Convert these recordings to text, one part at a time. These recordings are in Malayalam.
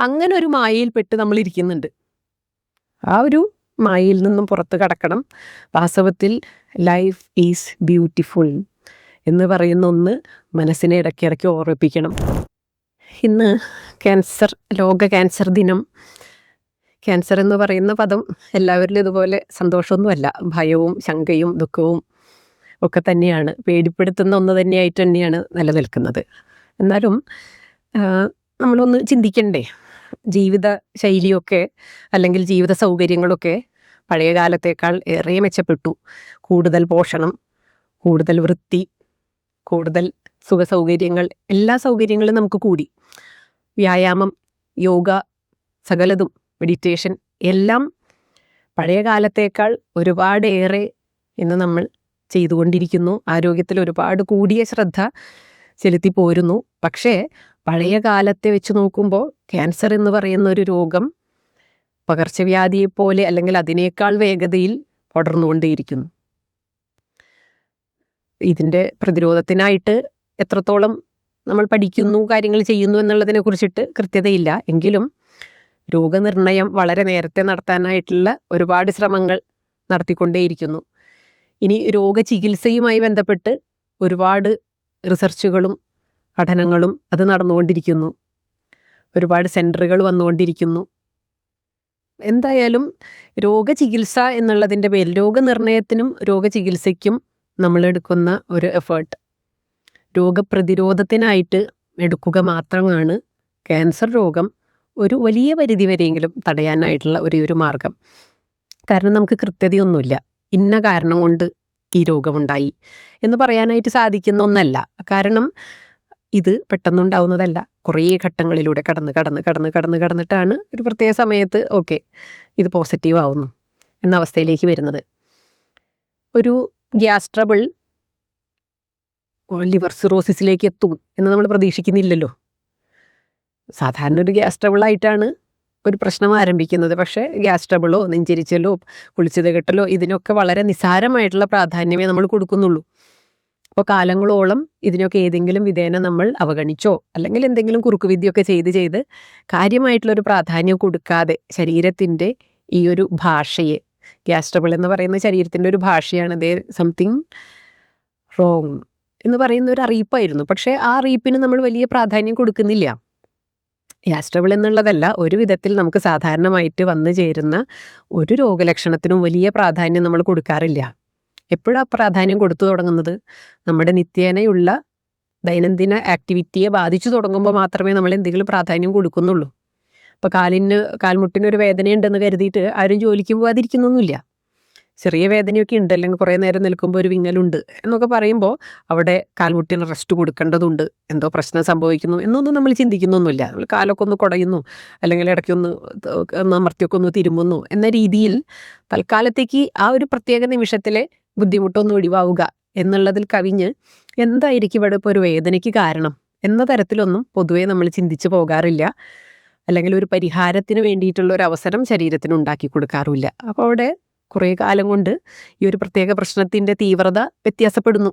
അങ്ങനെ ഒരു മായയിൽപ്പെട്ട് നമ്മൾ ഇരിക്കുന്നുണ്ട് ആ ഒരു മായയിൽ നിന്നും പുറത്ത് കടക്കണം. വാസ്തവത്തിൽ ലൈഫ് ഈസ് ബ്യൂട്ടിഫുൾ എന്ന് പറയുന്ന ഒന്ന് മനസ്സിനെ ഇടയ്ക്കിടയ്ക്ക് ഓർമ്മിപ്പിക്കണം. ഇന്ന് ക്യാൻസർ ലോക ക്യാൻസർ ദിനം. ക്യാൻസർ എന്ന് പറയുന്ന പദം എല്ലാവരിലും ഇതുപോലെ സന്തോഷമൊന്നുമല്ല. ഭയവും ശങ്കയും ദുഃഖവും ഒക്കെ തന്നെയാണ്. പേടിപ്പെടുത്തുന്ന ഒന്ന് തന്നെയായിട്ട് തന്നെയാണ് നിലനിൽക്കുന്നത്. എന്നാലും നമ്മളൊന്ന് ചിന്തിക്കണ്ടേ? ജീവിത ശൈലിയൊക്കെ അല്ലെങ്കിൽ ജീവിത സൗകര്യങ്ങളൊക്കെ പഴയ കാലത്തേക്കാൾ ഏറെ മെച്ചപ്പെട്ടു. കൂടുതൽ പോഷണം കൂടുതൽ വൃത്തി കൂടുതൽ സുഖ സൗകര്യങ്ങൾ എല്ലാ സൗകര്യങ്ങളും നമുക്ക് കൂടി. വ്യായാമം യോഗ സകലതും മെഡിറ്റേഷൻ എല്ലാം പഴയ കാലത്തേക്കാൾ ഒരുപാട് ഏറെ ഇന്ന് നമ്മൾ ചെയ്തുകൊണ്ടിരിക്കുന്നു. ആരോഗ്യത്തിൽ ഒരുപാട് കൂടിയ ശ്രദ്ധ ചെലുത്തി പോരുന്നു. പക്ഷേ പഴയ കാലത്തെ വെച്ച് നോക്കുമ്പോൾ ക്യാൻസർ എന്ന് പറയുന്ന ഒരു രോഗം പകർച്ചവ്യാധിയെപ്പോലെ അല്ലെങ്കിൽ അതിനേക്കാൾ വേഗതയിൽ പടർന്നുകൊണ്ടേയിരിക്കുന്നു. ഇതിന്റെ പ്രതിരോധത്തിനായിട്ട് എത്രത്തോളം നമ്മൾ പഠിക്കുന്നു കാര്യങ്ങൾ ചെയ്യുന്നു എന്നുള്ളതിനെ കുറിച്ചിട്ട് കൃത്യതയില്ല. എങ്കിലും രോഗനിർണയം വളരെ നേരത്തെ നടത്താനായിട്ടുള്ള ഒരുപാട് ശ്രമങ്ങൾ നടത്തിക്കൊണ്ടേയിരിക്കുന്നു. ഇനി രോഗചികിത്സയുമായി ബന്ധപ്പെട്ട് ഒരുപാട് റിസർച്ചുകളും പഠനങ്ങളും അത് നടന്നുകൊണ്ടിരിക്കുന്നു. ഒരുപാട് സെന്ററുകൾ വന്നുകൊണ്ടിരിക്കുന്നു. എന്തായാലും രോഗചികിത്സ എന്നുള്ളതിന്റെ പേരിൽ രോഗനിർണയത്തിനും രോഗചികിത്സയ്ക്കും നമ്മളെടുക്കുന്ന ഒരു എഫേർട്ട് രോഗപ്രതിരോധത്തിനായിട്ട് എടുക്കുക മാത്രമാണ് ക്യാൻസർ രോഗം ഒരു വലിയ പരിധി വരെയെങ്കിലും തടയാനായിട്ടുള്ള ഒരേ ഒരു മാർഗം. കാരണം നമുക്ക് കൃത്യതയൊന്നുമില്ല. ഇന്ന കാരണം കൊണ്ട് ഈ രോഗമുണ്ടായി എന്ന് പറയാനായിട്ട് സാധിക്കുന്ന ഒന്നല്ല. കാരണം ഇത് പെട്ടെന്നുണ്ടാവുന്നതല്ല. കുറേ ഘട്ടങ്ങളിലൂടെ കടന്ന് കടന്ന് കടന്ന് കടന്ന് കടന്നിട്ടാണ് ഒരു പ്രത്യേക സമയത്ത് ഓക്കെ ഇത് പോസിറ്റീവ് ആവുന്നു എന്ന അവസ്ഥയിലേക്ക് വരുന്നത്. ഒരു ഗ്യാസ് ട്രബിൾ ലിവർ സിറോസിസിലേക്ക് എത്തും എന്ന് നമ്മൾ പ്രതീക്ഷിക്കുന്നില്ലല്ലോ. സാധാരണ ഒരു ഗ്യാസ് ട്രബിളായിട്ടാണ് ഒരു പ്രശ്നം ആരംഭിക്കുന്നത്. പക്ഷേ ഗ്യാസ് ട്രബിളോ നെഞ്ചിരിച്ചലോ കുളിച്ചത് കെട്ടലോ ഇതിനൊക്കെ വളരെ നിസ്സാരമായിട്ടുള്ള പ്രാധാന്യമേ നമ്മൾ കൊടുക്കുന്നുള്ളൂ. അപ്പോൾ കാലങ്ങളോളം ഇതിനൊക്കെ ഏതെങ്കിലും വിധേന നമ്മൾ അവഗണിച്ചോ അല്ലെങ്കിൽ എന്തെങ്കിലും കുറുക്കുവിദ്യയൊക്കെ ചെയ്ത് ചെയ്ത് കാര്യമായിട്ടുള്ളൊരു പ്രാധാന്യം കൊടുക്കാതെ ശരീരത്തിന്റെ ഈ ഒരു ഭാഷയെ ഗ്യാസ്ട്രബിൾ എന്ന് പറയുന്ന ശരീരത്തിന്റെ ഒരു ഭാഷയാണ് ദേ സംതിങ് റോങ് എന്ന് പറയുന്ന ഒരു അറിയിപ്പായിരുന്നു. പക്ഷേ ആ അറിയിപ്പിന് നമ്മൾ വലിയ പ്രാധാന്യം കൊടുക്കുന്നില്ല. ഗ്യാസ്ട്രബിൾ എന്നുള്ളതല്ല ഒരു വിധത്തിൽ നമുക്ക് സാധാരണമായിട്ട് വന്നു ചേരുന്ന ഒരു രോഗലക്ഷണത്തിനും വലിയ പ്രാധാന്യം നമ്മൾ കൊടുക്കാറില്ല. എപ്പോഴാണ് പ്രാധാന്യം കൊടുത്തു തുടങ്ങുന്നത്? നമ്മുടെ നിത്യേനയുള്ള ദൈനംദിന ആക്ടിവിറ്റിയെ ബാധിച്ചു തുടങ്ങുമ്പോൾ മാത്രമേ നമ്മൾ എന്തെങ്കിലും പ്രാധാന്യം കൊടുക്കുന്നുള്ളൂ. ഇപ്പോൾ കാലിന് കാൽമുട്ടിന് ഒരു വേദനയുണ്ടെന്ന് കരുതിയിട്ട് ആരും ജോലിക്ക് പോകാതിരിക്കുന്നൊന്നുമില്ല ചെറിയ വേദനയൊക്കെ ഉണ്ട് അല്ലെങ്കിൽ കുറേ നേരം നിൽക്കുമ്പോൾ ഒരു വിങ്ങലുണ്ട് എന്നൊക്കെ പറയുമ്പോൾ അവിടെ കാൽമുട്ടിന് റെസ്റ്റ് കൊടുക്കേണ്ടതുണ്ട്. എന്തോ പ്രശ്നം സംഭവിക്കുന്നു എന്നൊന്നും നമ്മൾ ചിന്തിക്കുന്നൊന്നുമില്ല. നമ്മൾ കാലൊക്കെ ഒന്ന് കുടയുന്നു അല്ലെങ്കിൽ ഇടയ്ക്കൊന്ന് അമർത്തിയൊക്കെ ഒന്ന് തിരുമുന്നു എന്ന രീതിയിൽ തൽക്കാലത്തേക്ക് ആ ഒരു പ്രത്യേക നിമിഷത്തിലെ ബുദ്ധിമുട്ടൊന്ന് ഒഴിവാവുക എന്നുള്ളതിൽ കവിഞ്ഞ് എന്തായിരിക്കും ഇവിടെ ഇപ്പോൾ ഒരു വേദനയ്ക്ക് കാരണം എന്ന തരത്തിലൊന്നും പൊതുവേ നമ്മൾ ചിന്തിച്ചു പോകാറില്ല. അല്ലെങ്കിൽ ഒരു പരിഹാരത്തിന് വേണ്ടിയിട്ടുള്ള ഒരു അവസരം ശരീരത്തിന് ഉണ്ടാക്കി കൊടുക്കാറുമില്ല. അപ്പോൾ അവിടെ കുറേ കാലം കൊണ്ട് ഈ ഒരു പ്രത്യേക പ്രശ്നത്തിന്റെ തീവ്രത വ്യത്യാസപ്പെടുന്നു.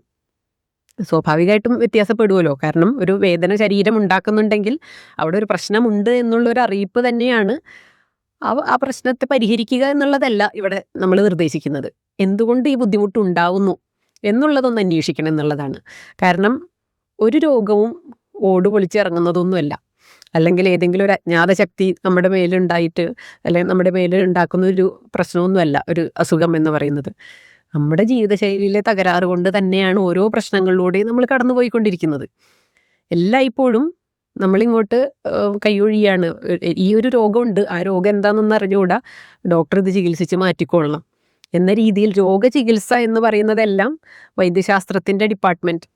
സ്വാഭാവികമായിട്ടും വ്യത്യാസപ്പെടുമല്ലോ കാരണം ഒരു വേദന ശരീരം ഉണ്ടാക്കുന്നുണ്ടെങ്കിൽ അവിടെ ഒരു പ്രശ്നമുണ്ട് എന്നുള്ളൊരു അറിയിപ്പ് തന്നെയാണ് ആ പ്രശ്നത്തെ പരിഹരിക്കുക എന്നുള്ളതല്ല ഇവിടെ നമ്മൾ നിർദ്ദേശിക്കുന്നത്. എന്തുകൊണ്ട് ഈ ബുദ്ധിമുട്ട് ഉണ്ടാവുന്നു എന്നുള്ളതൊന്ന് അന്വേഷിക്കണം എന്നുള്ളതാണ്. കാരണം ഒരു രോഗവും ഓട് പൊളിച്ചിറങ്ങുന്നതൊന്നുമല്ല. അല്ലെങ്കിൽ ഏതെങ്കിലും ഒരു അജ്ഞാത ശക്തി നമ്മുടെ മേലുണ്ടായിട്ട് അല്ലെങ്കിൽ നമ്മുടെ മേലിൽ ഉണ്ടാക്കുന്ന ഒരു പ്രശ്നമൊന്നുമല്ല ഒരു അസുഖം എന്ന് പറയുന്നത്. നമ്മുടെ ജീവിതശൈലിയിലെ തകരാറ് കൊണ്ട് തന്നെയാണ് ഓരോ പ്രശ്നങ്ങളിലൂടെയും നമ്മൾ കടന്നുപോയിക്കൊണ്ടിരിക്കുന്നത്. എല്ലായ്പ്പോഴും നമ്മളിങ്ങോട്ട് കൈയൊഴിയാണ്. ഈ ഒരു രോഗമുണ്ട്. ആ രോഗം എന്താണെന്നൊന്നും അറിഞ്ഞുകൂടാ? ഡോക്ടർ ഇത് ചികിത്സിച്ച് മാറ്റിക്കൊള്ളണം എന്ന രീതിയിൽ രോഗചികിത്സ എന്ന് പറയുന്നതെല്ലാം വൈദ്യശാസ്ത്രത്തിന്റെ ഡിപ്പാർട്ട്മെന്റ്.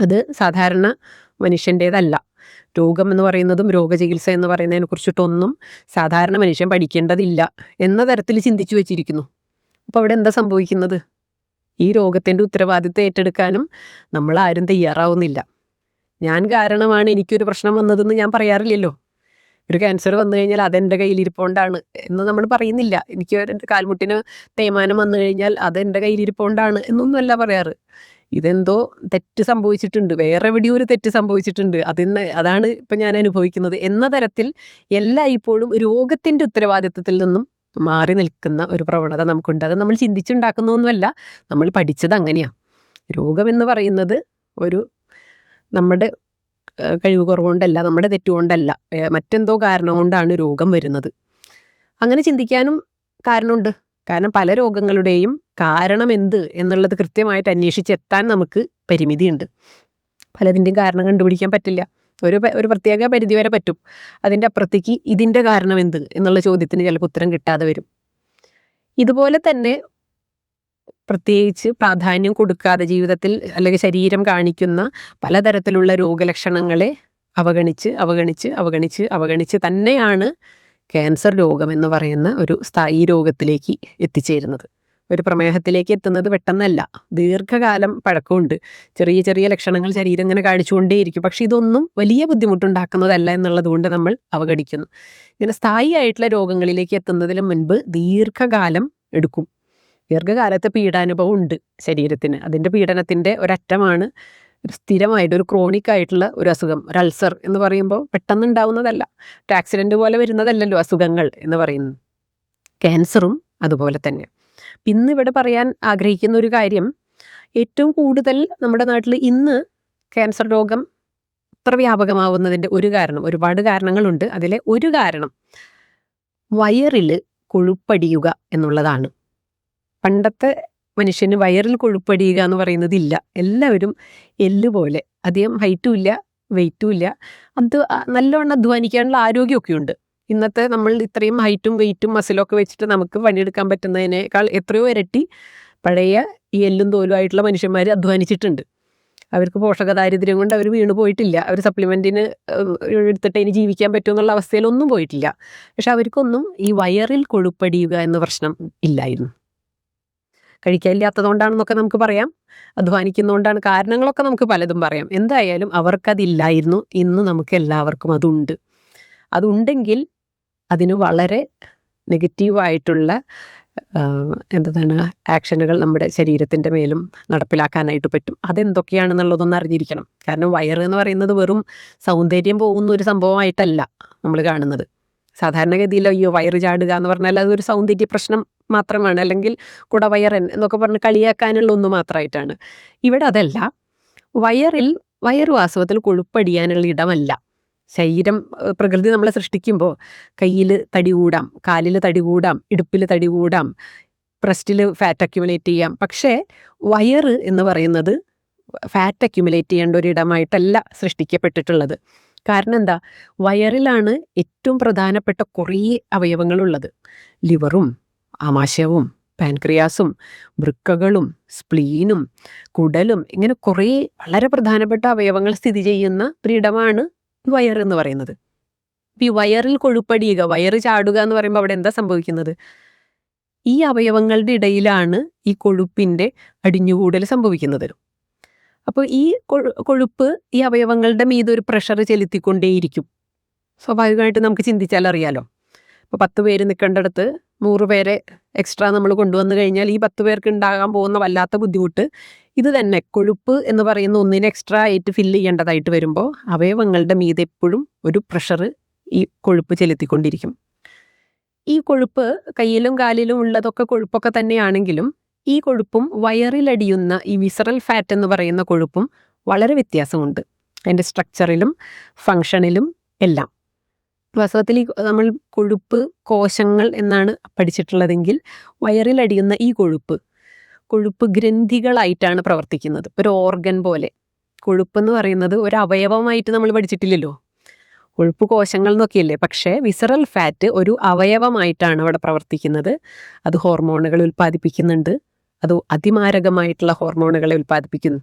അത് സാധാരണ മനുഷ്യന്റേതല്ല. രോഗം എന്ന് പറയുന്നതും രോഗചികിത്സ എന്ന് പറയുന്നതിനെ കുറിച്ചിട്ടൊന്നും സാധാരണ മനുഷ്യൻ പഠിക്കേണ്ടതില്ല എന്ന തരത്തിൽ ചിന്തിച്ചു വെച്ചിരിക്കുന്നു. അപ്പോൾ അവിടെ എന്താ സംഭവിക്കുന്നത്? ഈ രോഗത്തിന്റെ ഉത്തരവാദിത്തം ഏറ്റെടുക്കാനും നമ്മൾ ആരും തയ്യാറാവുന്നില്ല. ഞാൻ കാരണമാണ് എനിക്കൊരു പ്രശ്നം വന്നതെന്ന് ഞാൻ പറയാറില്ലല്ലോ. ഒരു ക്യാൻസർ വന്നു കഴിഞ്ഞാൽ അതെന്റെ കയ്യിലിരിപ്പോണ്ടാണ് എന്ന് നമ്മൾ പറയുന്നില്ല. എനിക്ക് എന്റെ കാൽമുട്ടിന് തേയ്മാനം വന്നു കഴിഞ്ഞാൽ അതെന്റെ കയ്യിലിരിപ്പോണ്ടാണ് എന്നൊന്നും അല്ല പറയാറ്. ഇതെന്തോ തെറ്റ് സംഭവിച്ചിട്ടുണ്ട്. വേറെ എവിടെയോ ഒരു തെറ്റ് സംഭവിച്ചിട്ടുണ്ട്. അതിന് അതാണ് ഇപ്പം ഞാൻ അനുഭവിക്കുന്നത്. എന്ന തരത്തിൽ എല്ലാ ഇപ്പോഴും രോഗത്തിന്റെ ഉത്തരവാദിത്വത്തിൽ നിന്നും മാറി നിൽക്കുന്ന ഒരു പ്രവണത നമുക്കുണ്ട്. അത് നമ്മൾ ചിന്തിച്ചുണ്ടാക്കുന്നൊന്നുമല്ല. നമ്മൾ പഠിച്ചത് അങ്ങനെയാണ് എന്ന് പറയുന്നത് ഒരു നമ്മുടെ കഴിവ് കുറവുകൊണ്ടല്ല നമ്മുടെ തെറ്റുകൊണ്ടല്ല മറ്റെന്തോ കാരണം കൊണ്ടാണ് രോഗം വരുന്നത്. അങ്ങനെ ചിന്തിക്കാനും കാരണമുണ്ട്. കാരണം പല രോഗങ്ങളുടെയും കാരണം എന്ത് എന്നുള്ളത് കൃത്യമായിട്ട് അന്വേഷിച്ചെത്താൻ നമുക്ക് പരിമിതിയുണ്ട്. പലതിന്റെയും കാരണം കണ്ടുപിടിക്കാൻ പറ്റില്ല. ഒരു ഒരു പ്രത്യേക പരിധി വരെ പറ്റും. അതിന്റെ അപ്പുറത്തേക്ക് ഇതിന്റെ കാരണം എന്ത് എന്നുള്ള ചോദ്യത്തിന് ചിലപ്പോൾ ഉത്തരം കിട്ടാതെ വരും. ഇതുപോലെ തന്നെ പ്രത്യേകിച്ച് പ്രാധാന്യം കൊടുക്കാതെ ജീവിതത്തിൽ അല്ലെങ്കിൽ ശരീരം കാണിക്കുന്ന പലതരത്തിലുള്ള രോഗലക്ഷണങ്ങളെ അവഗണിച്ച് അവഗണിച്ച് അവഗണിച്ച് അവഗണിച്ച് തന്നെയാണ് ക്യാൻസർ രോഗം എന്ന് പറയുന്ന ഒരു സ്ഥായി രോഗത്തിലേക്ക് എത്തിച്ചേരുന്നത്. ഒരു പ്രമേഹത്തിലേക്ക് എത്തുന്നത് പെട്ടെന്നല്ല. ദീർഘകാലം പഴക്കമുണ്ട്. ചെറിയ ചെറിയ ലക്ഷണങ്ങൾ ശരീരം ഇങ്ങനെ കാണിച്ചുകൊണ്ടേയിരിക്കും. പക്ഷേ ഇതൊന്നും വലിയ ബുദ്ധിമുട്ടുണ്ടാക്കുന്നതല്ല എന്നുള്ളത് കൊണ്ട് നമ്മൾ അവഗണിക്കുന്നു. ഇങ്ങനെ സ്ഥായിയായിട്ടുള്ള രോഗങ്ങളിലേക്ക് എത്തുന്നതിന് മുൻപ് ദീർഘകാലം എടുക്കും. ദീർഘകാലത്തെ പീഡാനുഭവം ഉണ്ട് ശരീരത്തിന്. അതിന്റെ പീഡനത്തിന്റെ ഒരറ്റമാണ് ഒരു സ്ഥിരമായിട്ട് ഒരു ക്രോണിക് ആയിട്ടുള്ള ഒരു അസുഖം. ഒരു അൾസർ എന്ന് പറയുമ്പോൾ പെട്ടെന്ന് ഉണ്ടാവുന്നതല്ല ഒരു ആക്സിഡന്റ് പോലെ വരുന്നതല്ലല്ലോ അസുഖങ്ങൾ എന്ന് പറയുന്നത്. ക്യാൻസറും അതുപോലെ തന്നെ. ഇന്ന് ഇവിടെ പറയാൻ ആഗ്രഹിക്കുന്ന ഒരു കാര്യം ഏറ്റവും കൂടുതൽ നമ്മുടെ നാട്ടിൽ ഇന്ന് ക്യാൻസർ രോഗം ഇത്ര വ്യാപകമാവുന്നതിന്റെ ഒരു കാരണം ഒരുപാട് കാരണങ്ങളുണ്ട്. അതിലെ ഒരു കാരണം വയറിൽ കൊഴുപ്പടിയുക എന്നുള്ളതാണ്. പണ്ടത്തെ മനുഷ്യന് വയറിൽ കൊഴുപ്പടിയുക എന്ന് പറയുന്നത് ഇല്ല എല്ലാവരും എല്ല് പോലെ. അധികം ഹൈറ്റും ഇല്ല വെയിറ്റും ഇല്ല. അത് നല്ലവണ്ണം അധ്വാനിക്കാനുള്ള ആരോഗ്യമൊക്കെ ഉണ്ട്. ഇന്നത്തെ നമ്മൾ ഇത്രയും ഹൈറ്റും വെയിറ്റും മസിലൊക്കെ വെച്ചിട്ട് നമുക്ക് പണിയെടുക്കാൻ പറ്റുന്നതിനേക്കാൾ എത്രയോ ഇരട്ടി പഴയ ഈ എല്ലും തോലും ആയിട്ടുള്ള മനുഷ്യന്മാർ അധ്വാനിച്ചിട്ടുണ്ട്. അവർക്ക് പോഷകദാരിദ്ര്യം കൊണ്ട് അവർ വീണു പോയിട്ടില്ല. അവർ സപ്ലിമെന്റിന് എടുത്തിട്ട് ഇനി ജീവിക്കാൻ പറ്റുമെന്നുള്ള അവസ്ഥയിലൊന്നും പോയിട്ടില്ല. പക്ഷെ അവർക്കൊന്നും ഈ വയറിൽ കൊഴുപ്പടിയുക എന്ന പ്രശ്നം ഇല്ലായിരുന്നു. കഴിക്കാനില്ലാത്തതുകൊണ്ടാണെന്നൊക്കെ നമുക്ക് പറയാം. അധ്വാനിക്കുന്നതുകൊണ്ടാണ് കാരണങ്ങളൊക്കെ നമുക്ക് പലതും പറയാം. എന്തായാലും അവർക്കതില്ലായിരുന്നു ഇന്ന് നമുക്ക് എല്ലാവർക്കും അതുണ്ട്. അതുണ്ടെങ്കിൽ അതിന് വളരെ നെഗറ്റീവായിട്ടുള്ള എന്താണ് ആക്ഷനുകൾ നമ്മുടെ ശരീരത്തിന്റെ മേലും നടപ്പിലാക്കാനായിട്ട് പറ്റും. അതെന്തൊക്കെയാണെന്നുള്ളതൊന്ന് അറിഞ്ഞിരിക്കണം. കാരണം വയറ് എന്ന് പറയുന്നത് വെറും സൗന്ദര്യം പോകുന്ന ഒരു സംഭവമായിട്ടല്ല നമ്മൾ കാണുന്നത്. സാധാരണഗതിയിൽ അയ്യോ വയറ് ചാടുക എന്ന് പറഞ്ഞാൽ അതൊരു സൗന്ദര്യ പ്രശ്നം മാത്രമാണ്. അല്ലെങ്കിൽ കുടവയറൻ എന്നൊക്കെ പറഞ്ഞ് കളിയാക്കാനുള്ള ഒന്ന് മാത്രമായിട്ടാണ്. ഇവിടെ അതല്ല. വയറിൽ വയറ് വാസ്തവത്തിൽ കൊഴുപ്പടിയാനുള്ള ഇടമല്ല. ശരീരം പ്രകൃതി നമ്മളെ സൃഷ്ടിക്കുമ്പോൾ കയ്യിൽ തടി കൂടാം കാലിൽ തടി കൂടാം ഇടുപ്പിൽ തടി കൂടാം ബ്രസ്റ്റിൽ ഫാറ്റ് അക്യുമുലേറ്റ് ചെയ്യാം. പക്ഷേ വയറ് എന്ന് പറയുന്നത് ഫാറ്റ് അക്യുമുലേറ്റ് ചെയ്യേണ്ട ഒരു ഇടമായിട്ടല്ല സൃഷ്ടിക്കപ്പെട്ടിട്ടുള്ളത്. കാരണം എന്താ? വയറിലാണ് ഏറ്റവും പ്രധാനപ്പെട്ട കുറേ അവയവങ്ങളുള്ളത്. ലിവറും ആമാശയവും പാൻക്രിയാസും വൃക്കകളും സ്പ്ലീനും കുടലും ഇങ്ങനെ കുറേ വളരെ പ്രധാനപ്പെട്ട അവയവങ്ങൾ സ്ഥിതി ചെയ്യുന്ന ഒരിടമാണ് വയർ എന്ന് പറയുന്നത്. ഈ വയറിൽ കൊഴുപ്പടിയുക വയറ് ചാടുക എന്ന് പറയുമ്പോൾ അവിടെ എന്താ സംഭവിക്കുന്നത്? ഈ അവയവങ്ങളുടെ ഇടയിലാണ് ഈ കൊഴുപ്പിന്റെ അടിഞ്ഞുകൂടൽ സംഭവിക്കുന്നത്. അപ്പോൾ ഈ കൊഴുപ്പ് ഈ അവയവങ്ങളുടെ മീതെ ഒരു പ്രഷർ ചെലുത്തിക്കൊണ്ടേയിരിക്കും. സ്വാഭാവികമായിട്ട് നമുക്ക് ചിന്തിച്ചാൽ അറിയാലോ. ഇപ്പോൾ പത്ത് പേര് നിൽക്കേണ്ടടുത്ത് നൂറ് പേരെ എക്സ്ട്രാ നമ്മൾ കൊണ്ടുവന്നു കഴിഞ്ഞാൽ ഈ പത്ത് പേർക്ക് ഉണ്ടാകാൻ പോകുന്ന വല്ലാത്ത ബുദ്ധിമുട്ട് ഇത് തന്നെ. കൊഴുപ്പ് എന്ന് പറയുന്ന ഒന്നിനെ എക്സ്ട്രാ ആയിട്ട് ഫില്ല് ചെയ്യേണ്ടതായിട്ട് വരുമ്പോൾ അവയവങ്ങളുടെ മീതെ എപ്പോഴും ഒരു പ്രഷർ ഈ കൊഴുപ്പ് ചെലുത്തിക്കൊണ്ടിരിക്കും. ഈ കൊഴുപ്പ് കയ്യിലും കാലിലും ഉള്ളതൊക്കെ കൊഴുപ്പൊക്കെ തന്നെയാണെങ്കിലും ഈ കൊഴുപ്പും വയറിലടിയുന്ന ഈ വിസറൽ ഫാറ്റ് എന്ന് പറയുന്ന കൊഴുപ്പും വളരെ വ്യത്യാസമുണ്ട്. അതിന്റെ സ്ട്രക്ചറിലും ഫങ്ഷനിലും എല്ലാം. വാസ്തവത്തിൽ ഈ നമ്മൾ കൊഴുപ്പ് കോശങ്ങൾ എന്നാണ് പഠിച്ചിട്ടുള്ളതെങ്കിൽ വയറിലടിയുന്ന ഈ കൊഴുപ്പ് കൊഴുപ്പ് ഗ്രന്ഥികളായിട്ടാണ് പ്രവർത്തിക്കുന്നത്. ഒരു ഓർഗൻ പോലെ. കൊഴുപ്പ് എന്ന് പറയുന്നത് ഒരു അവയവമായിട്ട് നമ്മൾ പഠിച്ചിട്ടില്ലല്ലോ. കൊഴുപ്പ് കോശങ്ങൾ എന്നൊക്കെയല്ലേ. പക്ഷേ വിസറൽ ഫാറ്റ് ഒരു അവയവമായിട്ടാണ് അവിടെ പ്രവർത്തിക്കുന്നത്. അത് ഹോർമോണുകൾ ഉൽപ്പാദിപ്പിക്കുന്നുണ്ട്. അത് അതിമാരകമായിട്ടുള്ള ഹോർമോണുകളെ ഉൽപ്പാദിപ്പിക്കുന്നു.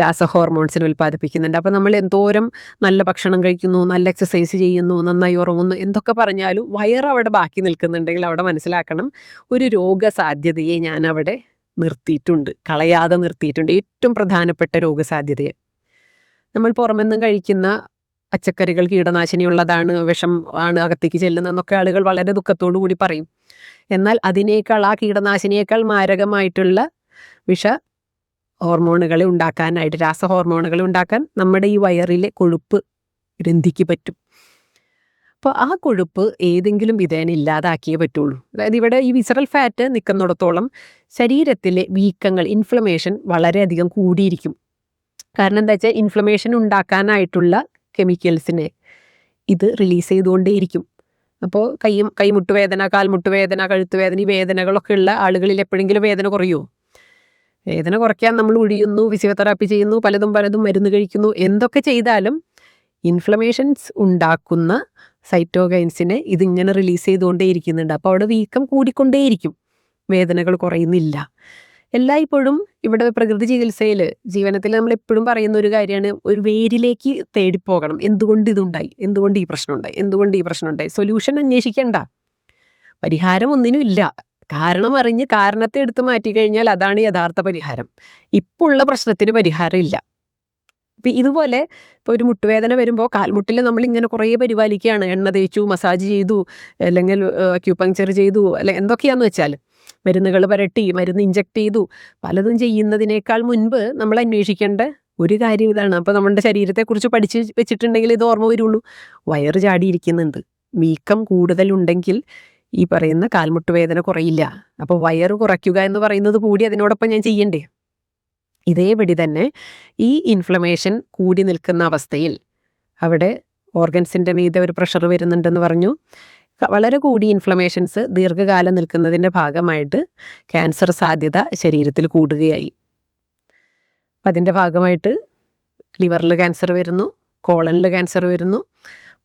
രാസ ഹോർമോൺസിനെ ഉൽപ്പാദിപ്പിക്കുന്നുണ്ട്. അപ്പോൾ നമ്മൾ എന്തോരം നല്ല ഭക്ഷണം കഴിക്കുന്നു നല്ല എക്സസൈസ് ചെയ്യുന്നു നന്നായി ഉറങ്ങുന്നു എന്തൊക്കെ പറഞ്ഞാലും വയർ അവിടെ ബാക്കി നിൽക്കുന്നുണ്ടെങ്കിൽ അവിടെ മനസ്സിലാക്കണം ഒരു രോഗസാധ്യതയെ ഞാൻ അവിടെ നിർത്തിയിട്ടുണ്ട്. കളയാതെ നിർത്തിയിട്ടുണ്ട്. ഏറ്റവും പ്രധാനപ്പെട്ട രോഗസാധ്യതയെ. നമ്മൾ പുറമെന്നും കഴിക്കുന്ന പച്ചക്കറികൾ കീടനാശിനിയുള്ളതാണ് വിഷം ആണ് അകത്തേക്ക് ചെല്ലുന്നതെന്നൊക്കെ ആളുകൾ വളരെ ദുഃഖത്തോടു കൂടി പറയും. എന്നാൽ അതിനേക്കാൾ ആ കീടനാശിനിയേക്കാൾ മാരകമായിട്ടുള്ള വിഷ ഹോർമോണുകളെ ഉണ്ടാക്കാനായിട്ട് രാസ ഹോർമോണുകളെ ഉണ്ടാക്കാൻ നമ്മുടെ ഈ വയറിലെ കൊഴുപ്പ് ഗ്രന്ഥിക്ക് പറ്റും. അപ്പോൾ ആ കൊഴുപ്പ് ഏതെങ്കിലും വിധേന ഇല്ലാതാക്കിയേ പറ്റുള്ളൂ. അതായത് ഇവിടെ ഈ വിസറൽ ഫാറ്റ് നിൽക്കുന്നിടത്തോളം ശരീരത്തിലെ വീക്കങ്ങൾ ഇൻഫ്ലമേഷൻ വളരെയധികം കൂടിയിരിക്കും. കാരണം എന്താ വെച്ചാൽ ഇൻഫ്ലമേഷൻ ഉണ്ടാക്കാനായിട്ടുള്ള കെമിക്കൽസിനെ ഇത് റിലീസ് ചെയ്തുകൊണ്ടേയിരിക്കും. അപ്പോൾ കൈയും കൈമുട്ടുവേദന കാൽമുട്ടുവേദന കഴുത്തുവേദന ഈ വേദനകളൊക്കെ ഉള്ള ആളുകളിൽ എപ്പോഴെങ്കിലും വേദന കുറയുമോ വേദന കുറയ്ക്കാൻ നമ്മൾ ഒഴിയുന്നു ഫിസിയോതെറാപ്പി ചെയ്യുന്നു പലതും പലതും മരുന്ന് കഴിക്കുന്നു. എന്തൊക്കെ ചെയ്താലും ഇൻഫ്ലമേഷൻസ് ഉണ്ടാക്കുന്ന സൈറ്റോകൈൻസിനെ ഇതിങ്ങനെ റിലീസ് ചെയ്തുകൊണ്ടേ ഇരിക്കുന്നുണ്ട് അപ്പോൾ അവിടെ വീക്കം കൂടിക്കൊണ്ടേയിരിക്കും. വേദനകൾ കുറയുന്നില്ല. എല്ലായ്പ്പോഴും ഇവിടെ പ്രകൃതി ചികിത്സയിൽ ജീവനത്തിൽ നമ്മൾ എപ്പോഴും പറയുന്ന ഒരു കാര്യമാണ് ഒരു വേരിലേക്ക് തേടിപ്പോകണം. എന്തുകൊണ്ട് ഇതുണ്ടായി? എന്തുകൊണ്ട് ഈ പ്രശ്നം ഉണ്ടായി എന്തുകൊണ്ട് ഈ പ്രശ്നം ഉണ്ടായി സൊല്യൂഷൻ അന്വേഷിക്കണ്ട. പരിഹാരം ഒന്നിനും ഇല്ല. കാരണം അറിഞ്ഞ് കാരണത്തെ എടുത്തു മാറ്റി കഴിഞ്ഞാൽ അതാണ് യഥാർത്ഥ പരിഹാരം. ഇപ്പോൾ ഉള്ള പ്രശ്നത്തിന് പരിഹാരം ഇല്ല. ഇപ്പം ഇതുപോലെ ഇപ്പോൾ ഒരു മുട്ടുവേദന വരുമ്പോൾ കാൽമുട്ടിൽ നമ്മൾ ഇങ്ങനെ കുറേ പരിപാലിക്കുകയാണ്. എണ്ണ തേച്ചു മസാജ് ചെയ്തു അല്ലെങ്കിൽ അക്യൂപങ്ചർ ചെയ്തു അല്ലെ എന്തൊക്കെയാന്ന് വെച്ചാൽ മരുന്നുകൾ വരട്ടി മരുന്ന് ഇഞ്ചക്ട് ചെയ്തു. പലതും ചെയ്യുന്നതിനേക്കാൾ മുൻപ് നമ്മൾ അന്വേഷിക്കേണ്ട ഒരു കാര്യം ഇതാണ്. അപ്പോൾ നമ്മുടെ ശരീരത്തെക്കുറിച്ച് പഠിച്ച് വെച്ചിട്ടുണ്ടെങ്കിൽ ഇത് ഓർമ്മ വരുള്ളൂ. വയറ് ചാടിയിരിക്കുന്നുണ്ട്. വീക്കം കൂടുതലുണ്ടെങ്കിൽ ഈ പറയുന്ന കാൽമുട്ട് വേദന കുറയില്ല. അപ്പോൾ വയറ് കുറയ്ക്കുക എന്ന് പറയുന്നത് കൂടി അതിനോടൊപ്പം ഞാൻ ചെയ്യണ്ടേ? ഇതേപടി തന്നെ ഈ ഇൻഫ്ലമേഷൻ കൂടി നിൽക്കുന്ന അവസ്ഥയിൽ അവിടെ ഓർഗൻസിന്റെ മീതെ ഒരു പ്രഷർ വരുന്നുണ്ടെന്ന് പറഞ്ഞു. വളരെ കൂടി ഇൻഫ്ലമേഷൻസ് ദീർഘകാലം നിൽക്കുന്നതിന്റെ ഭാഗമായിട്ട് ക്യാൻസർ സാധ്യത ശരീരത്തിൽ കൂടുകയായി. അപ്പം അതിന്റെ ഭാഗമായിട്ട് ലിവറിൽ ക്യാൻസർ വരുന്നു കോളനിൽ ക്യാൻസർ വരുന്നു.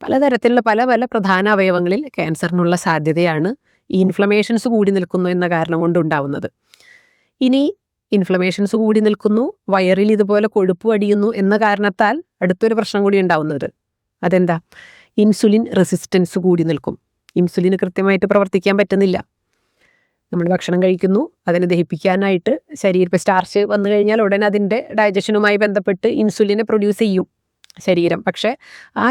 പലതരത്തിലുള്ള പല പല പ്രധാന അവയവങ്ങളിൽ ക്യാൻസറിനുള്ള സാധ്യതയാണ് ഈ ഇൻഫ്ലമേഷൻസ് കൂടി നിൽക്കുന്നു എന്ന കാരണം കൊണ്ട് ഉണ്ടാവുന്നത്. ഇനി ഇൻഫ്ലമേഷൻസ് കൂടി നിൽക്കുന്നു വയറിൽ ഇതുപോലെ കൊഴുപ്പ് അടിയുന്നു എന്ന കാരണത്താൽ അടുത്തൊരു പ്രശ്നം കൂടി ഉണ്ടാവുന്നത്. അതെന്താ? ഇൻസുലിൻ റെസിസ്റ്റൻസ് കൂടി നിൽക്കും. ഇൻസുലിന് കൃത്യമായിട്ട് പ്രവർത്തിക്കാൻ പറ്റുന്നില്ല. നമ്മൾ ഭക്ഷണം കഴിക്കുന്നു അതിനെ ദഹിപ്പിക്കാനായിട്ട് ശരീരം ഇപ്പോൾ സ്റ്റാർച്ച് വന്നു കഴിഞ്ഞാൽ ഉടനെ അതിന്റെ ഡൈജഷനുമായി ബന്ധപ്പെട്ട് ഇൻസുലിനെ പ്രൊഡ്യൂസ് ചെയ്യും ശരീരം. പക്ഷേ ആ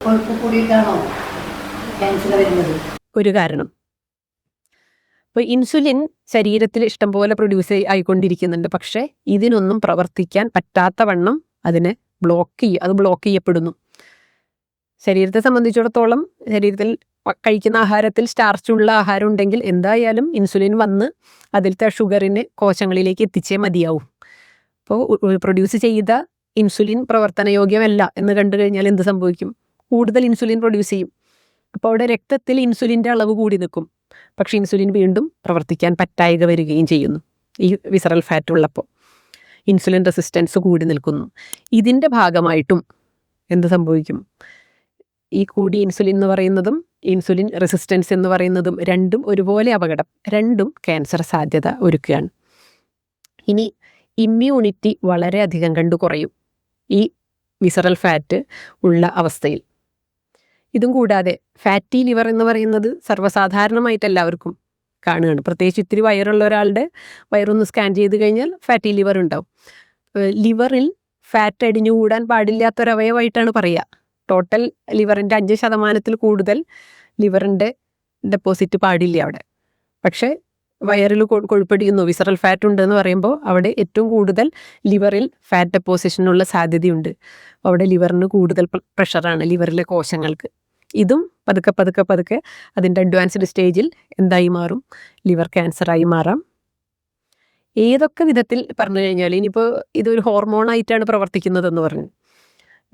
കൊഴുപ്പ് കൂടിയിട്ടാണോ ഒരു കാരണം. ഇപ്പോൾ ഇൻസുലിൻ ശരീരത്തിൽ ഇഷ്ടംപോലെ പ്രൊഡ്യൂസ് ആയിക്കൊണ്ടിരിക്കുന്നുണ്ട്. പക്ഷേ ഇതിനൊന്നും പ്രവർത്തിക്കാൻ പറ്റാത്ത വണ്ണം അതിനെ ബ്ലോക്ക് ചെയ്യുക അത് ബ്ലോക്ക് ചെയ്യപ്പെടുന്നു. ശരീരത്തെ സംബന്ധിച്ചിടത്തോളം ശരീരത്തിൽ കഴിക്കുന്ന ആഹാരത്തിൽ സ്റ്റാർച്ചുള്ള ആഹാരം ഉണ്ടെങ്കിൽ എന്തായാലും ഇൻസുലിൻ വന്ന് അതിലത്തെ ഷുഗറിന് കോശങ്ങളിലേക്ക് എത്തിച്ചേ മതിയാവും. അപ്പോൾ പ്രൊഡ്യൂസ് ചെയ്ത ഇൻസുലിൻ പ്രവർത്തനയോഗ്യമല്ല എന്ന് കണ്ടു കഴിഞ്ഞാൽ എന്ത് സംഭവിക്കും? കൂടുതൽ ഇൻസുലിൻ പ്രൊഡ്യൂസ് ചെയ്യും. അപ്പോൾ അവിടെ രക്തത്തിൽ ഇൻസുലിന്റെ അളവ് കൂടി നിൽക്കും. പക്ഷേ ഇൻസുലിൻ വീണ്ടും പ്രവർത്തിക്കാൻ പറ്റായിക വരികയും ചെയ്യുന്നു. ഈ വിസറൽ ഫാറ്റ് ഉള്ളപ്പോൾ. ഇൻസുലിൻ റെസിസ്റ്റൻസ് കൂടി നിൽക്കുന്നു. ഇതിന്റെ ഭാഗമായിട്ടും എന്ത് സംഭവിക്കും? ഈ കൂടി ഇൻസുലിൻ എന്ന് പറയുന്നതും ഇൻസുലിൻ റെസിസ്റ്റൻസ് എന്ന് പറയുന്നതും രണ്ടും ഒരുപോലെ അപകടം രണ്ടും ക്യാൻസർ സാധ്യത ഒരുക്കുകയാണ്. ഇനി ഇമ്മ്യൂണിറ്റി വളരെയധികം കണ്ടു കുറയും ഈ വിസറൽ ഫാറ്റ് ഉള്ള അവസ്ഥയിൽ. ഇതും കൂടാതെ ഫാറ്റി ലിവർ എന്ന് പറയുന്നത് സർവസാധാരണമായിട്ട് എല്ലാവർക്കും കാണുകയാണ്. പ്രത്യേകിച്ച് ഇത്തിരി വയറുള്ള ഒരാളുടെ വയറൊന്ന് സ്കാൻ ചെയ്ത് കഴിഞ്ഞാൽ ഫാറ്റി ലിവർ ഉണ്ടാവും. ലിവറിൽ ഫാറ്റ് അടിഞ്ഞുകൂടാൻ പാടില്ലാത്തൊരവയവായിട്ടാണ് പറയുക. ടോട്ടൽ ലിവറിന്റെ അഞ്ച് ശതമാനത്തിൽ കൂടുതൽ ലിവറിന്റെ ഡെപ്പോസിറ്റ് പാടില്ല അവിടെ. പക്ഷേ വയറിൽ കൊ- കൊഴുപ്പടിയുന്നു. വിസറൽ ഫാറ്റ് ഉണ്ട് എന്ന് പറയുമ്പോൾ അവിടെ ഏറ്റവും കൂടുതൽ ലിവറിൽ ഫാറ്റ് ഡെപ്പോസിഷനുള്ള സാധ്യതയുണ്ട്. അവിടെ ലിവറിന് കൂടുതൽ പ്ര- പ്രഷറാണ് ലിവറിലെ കോശങ്ങൾക്ക്. ഇതും പതുക്കെ പതുക്കെ പതുക്കെ അതിന്റെ അഡ്വാൻസ്ഡ് സ്റ്റേജിൽ എന്തായി മാറും? ലിവർ ക്യാൻസറായി മാറാം. ഏതൊക്കെ വിധത്തിൽ പറഞ്ഞു കഴിഞ്ഞാൽ ഇനിയിപ്പോൾ ഇതൊരു ഹോർമോണായിട്ടാണ് പ്രവർത്തിക്കുന്നതെന്ന് പറഞ്ഞു.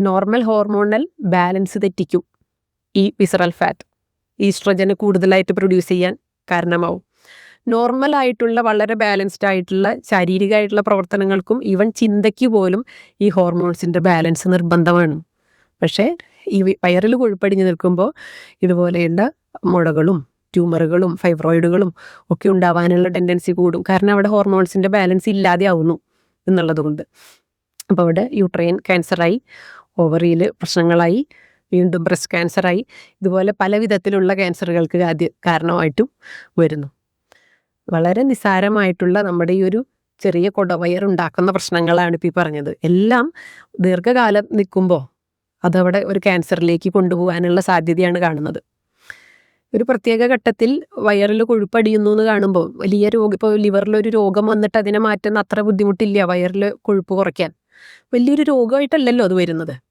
നോർമൽ ഹോർമോണൽ ബാലൻസ് തെറ്റിക്കും ഈ വിസറൽ ഫാറ്റ് ഈസ്ട്രജന് കൂടുതലായിട്ട് പ്രൊഡ്യൂസ് ചെയ്യാൻ കാരണമാവും. നോർമൽ ആയിട്ടുള്ള വളരെ ബാലൻസ്ഡ് ആയിട്ടുള്ള ശാരീരികമായിട്ടുള്ള പ്രവർത്തനങ്ങൾക്കും ഈവൻ ചിന്തയ്ക്ക് പോലും ഈ ഹോർമോൺസിന്റെ ബാലൻസ് നിർബന്ധമാണ്. പക്ഷേ ഈ വയറിൽ കൊഴുപ്പടിഞ്ഞ് നിൽക്കുമ്പോൾ ഇതുപോലെയുള്ള മുഴകളും ട്യൂമറുകളും ഫൈബ്രോയിഡുകളും ഒക്കെ ഉണ്ടാവാനുള്ള ടെൻഡൻസി കൂടും. കാരണം അവിടെ ഹോർമോൺസിന്റെ ബാലൻസ് ഇല്ലാതെ ആവുന്നു എന്നുള്ളതുകൊണ്ട്. അപ്പോൾ അവിടെ യൂട്രൈൻ ക്യാൻസറായി ഓവറിയിൽ പ്രശ്നങ്ങളായി വീണ്ടും ബ്രസ്റ്റ് ക്യാൻസറായി ഇതുപോലെ പല വിധത്തിലുള്ള ക്യാൻസറുകൾക്ക് ആദ്യ കാരണമായിട്ടും വരുന്നു. വളരെ നിസ്സാരമായിട്ടുള്ള നമ്മുടെ ഈ ഒരു ചെറിയ കൊടവയർ ഉണ്ടാക്കുന്ന പ്രശ്നങ്ങളാണ് ഇപ്പോൾ ഈ പറഞ്ഞത്. എല്ലാം ദീർഘകാലം നിൽക്കുമ്പോൾ അതവിടെ ഒരു ക്യാൻസറിലേക്ക് കൊണ്ടുപോകാനുള്ള സാധ്യതയാണ് കാണുന്നത്. ഒരു പ്രത്യേക ഘട്ടത്തിൽ വയറിൽ കൊഴുപ്പടിയുന്നു എന്ന് കാണുമ്പോൾ വലിയ രോഗം ഇപ്പോൾ ലിവറിലൊരു രോഗം വന്നിട്ട് അതിനെ മാറ്റുന്ന അത്ര ബുദ്ധിമുട്ടില്ല വയറിൽ കൊഴുപ്പ് കുറയ്ക്കാൻ. വലിയൊരു രോഗമായിട്ടല്ലല്ലോ അത് വരുന്നത്.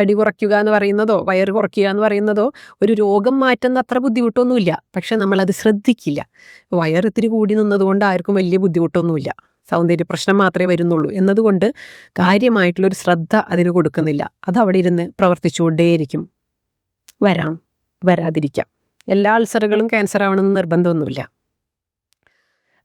തടി കുറയ്ക്കുക എന്ന് പറയുന്നതോ വയറ് കുറയ്ക്കുക എന്ന് പറയുന്നതോ ഒരു രോഗം മാറ്റുന്ന അത്ര ബുദ്ധിമുട്ടൊന്നുമില്ല. പക്ഷെ നമ്മളത് ശ്രദ്ധിക്കില്ല. വയർ ഇത്തിരി കൂടി നിന്നതുകൊണ്ട് ആർക്കും വലിയ ബുദ്ധിമുട്ടൊന്നുമില്ല. സൗന്ദര്യ പ്രശ്നം മാത്രമേ വരുന്നുള്ളൂ. എന്നതുകൊണ്ട് കാര്യമായിട്ടുള്ളൊരു ശ്രദ്ധ അതിന് കൊടുക്കുന്നില്ല. അത് അവിടെ ഇരുന്ന് പ്രവർത്തിച്ചുകൊണ്ടേയിരിക്കും. വരാം. വരാതിരിക്കാം. എല്ലാ അൾസറുകളും ക്യാൻസർ ആവണമെന്ന് നിർബന്ധമൊന്നുമില്ല.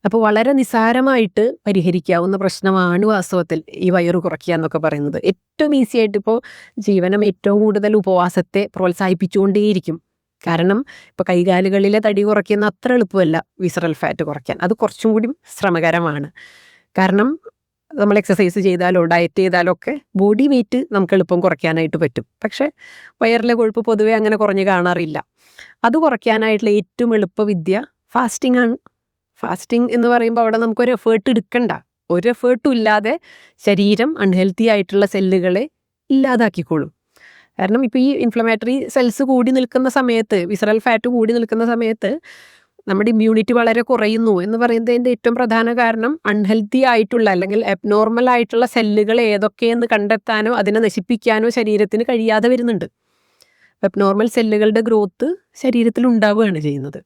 അപ്പോൾ വളരെ നിസാരമായിട്ട് പരിഹരിക്കാവുന്ന പ്രശ്നമാണ് വാസ്തവത്തിൽ ഈ വയറ് കുറയ്ക്കുക എന്നൊക്കെ പറയുന്നത്. ഏറ്റവും ഈസി ആയിട്ട് ഇപ്പോൾ ജീവനം ഏറ്റവും കൂടുതൽ ഉപവാസത്തെ പ്രോത്സാഹിപ്പിച്ചുകൊണ്ടേയിരിക്കും. കാരണം ഇപ്പോൾ കൈകാലുകളിലെ തടി കുറയ്ക്കുന്ന അത്ര എളുപ്പമല്ല വിസറൽ ഫാറ്റ് കുറയ്ക്കാൻ. അത് കുറച്ചും കൂടി ശ്രമകരമാണ്. കാരണം നമ്മൾ എക്സസൈസ് ചെയ്താലോ ഡയറ്റ് ചെയ്താലോ ഒക്കെ ബോഡി വെയിറ്റ് നമുക്ക് എളുപ്പം കുറയ്ക്കാനായിട്ട് പറ്റും. പക്ഷേ വയറിലെ കൊഴുപ്പ് പൊതുവേ അങ്ങനെ കുറഞ്ഞ് കാണാറില്ല. അത് കുറയ്ക്കാനായിട്ടുള്ള ഏറ്റവും എളുപ്പ വിദ്യ ഫാസ്റ്റിംഗ് ആണ്. ഫാസ്റ്റിംഗ് എന്ന് പറയുമ്പോൾ അവിടെ നമുക്ക് ഒരു എഫേർട്ട് എടുക്കണ്ട. ഒരു എഫേർട്ടും ഇല്ലാതെ ശരീരം അൺഹെൽത്തി ആയിട്ടുള്ള സെല്ലുകളെ ഇല്ലാതാക്കിക്കോളും. കാരണം ഇപ്പോൾ ഈ ഇൻഫ്ലമേറ്ററി സെൽസ് കൂടി നിൽക്കുന്ന സമയത്ത് വിസറൽ ഫാറ്റ് കൂടി നിൽക്കുന്ന സമയത്ത് നമ്മുടെ ഇമ്മ്യൂണിറ്റി വളരെ കുറയുന്നു എന്ന് പറയുന്നതിന്റെ ഏറ്റവും പ്രധാന കാരണം അൺഹെൽത്തി ആയിട്ടുള്ള അല്ലെങ്കിൽ അബ്നോർമൽ ആയിട്ടുള്ള സെല്ലുകൾ ഏതൊക്കെയെന്ന് കണ്ടെത്താനോ അതിനെ നശിപ്പിക്കാനോ ശരീരത്തിന് കഴിയാതെ വരുന്നുണ്ട്. അബ്നോർമൽ സെല്ലുകളുടെ ഗ്രോത്ത് ശരീരത്തിൽ ഉണ്ടാവുകയാണ് ചെയ്യുന്നത്.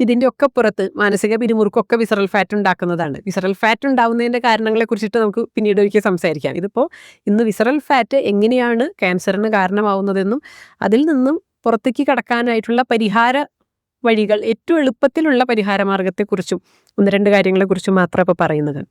ഇതിന്റെ ഒക്കെ പുറത്ത് മാനസിക പിരിമുറുക്കൊക്കെ വിസറൽ ഫാറ്റ് ഉണ്ടാക്കുന്നതാണ്. വിസറൽ ഫാറ്റ് ഉണ്ടാവുന്നതിന്റെ കാരണങ്ങളെ കുറിച്ചിട്ട് നമുക്ക് പിന്നീട് ഒരിക്കൽ സംസാരിക്കാം. ഇതിപ്പോൾ ഇന്ന് വിസറൽ ഫാറ്റ് എങ്ങനെയാണ് ക്യാൻസറിന് കാരണമാവുന്നതെന്നും അതിൽ നിന്നും പുറത്തേക്ക് കടക്കാനായിട്ടുള്ള പരിഹാര വഴികൾ ഏറ്റവും എളുപ്പത്തിലുള്ള പരിഹാര മാർഗത്തെക്കുറിച്ചും ഒന്ന് രണ്ട് കാര്യങ്ങളെക്കുറിച്ചും മാത്രം ഇപ്പോൾ പറയുന്നത്.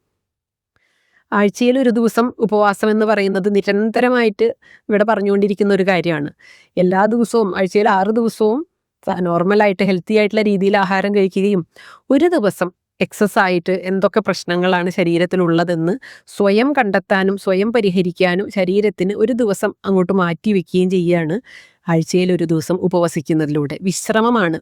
ആഴ്ചയിൽ ഒരു ദിവസം ഉപവാസം എന്ന് പറയുന്നത് നിരന്തരമായിട്ട് ഇവിടെ പറഞ്ഞുകൊണ്ടിരിക്കുന്ന ഒരു കാര്യമാണ്. എല്ലാ ദിവസവും ആഴ്ചയിൽ ആറ് ദിവസവും നോർമലായിട്ട് ഹെൽത്തി ആയിട്ടുള്ള രീതിയിൽ ആഹാരം കഴിക്കുകയും ഒരു ദിവസം എക്സസ് ആയിട്ട് എന്തൊക്കെ പ്രശ്നങ്ങളാണ് ശരീരത്തിലുള്ളതെന്ന് സ്വയം കണ്ടെത്താനും സ്വയം പരിഹരിക്കാനും ശരീരത്തിന് ഒരു ദിവസം അങ്ങോട്ട് മാറ്റി വെക്കുകയും ചെയ്യുകയാണ് ആഴ്ചയിൽ ഒരു ദിവസം ഉപവസിക്കുന്നതിലൂടെ. വിശ്രമമാണ്.